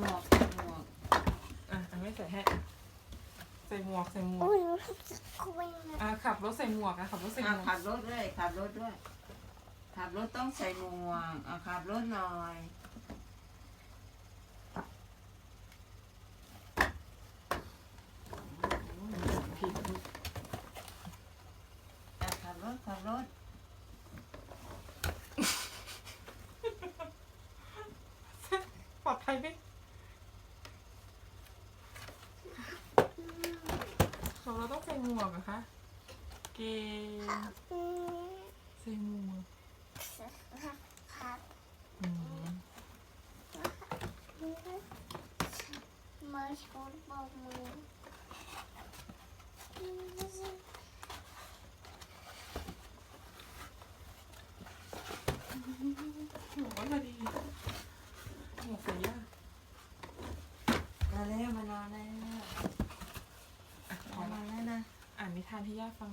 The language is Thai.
หมวกใส่หมวกอะอะไม่ใส่ให้ใส่หมวกใส่หมวกอุ้ยรู้สึกคุยนะอะขับรถใส่หมวกอะขับรถใส่หอะมวกขับรถด้วยขับรถด้วย ขับรถต้องใส่หมวกอะขับรถหน่อยผิดอะขับรถขับรถปลอดภัยไหมของเราต้องใส่ หมวกเหรอะคะ เก่งอืมใส่หมวกครับอืมมาชนบอกมือหมวกก็พอดีหมวกใส่ยากมาแล้วมานอนแล้ว อะพอ มา ละ นอนแล้วนะ อ่านนิ ทานให้ย่าฟัง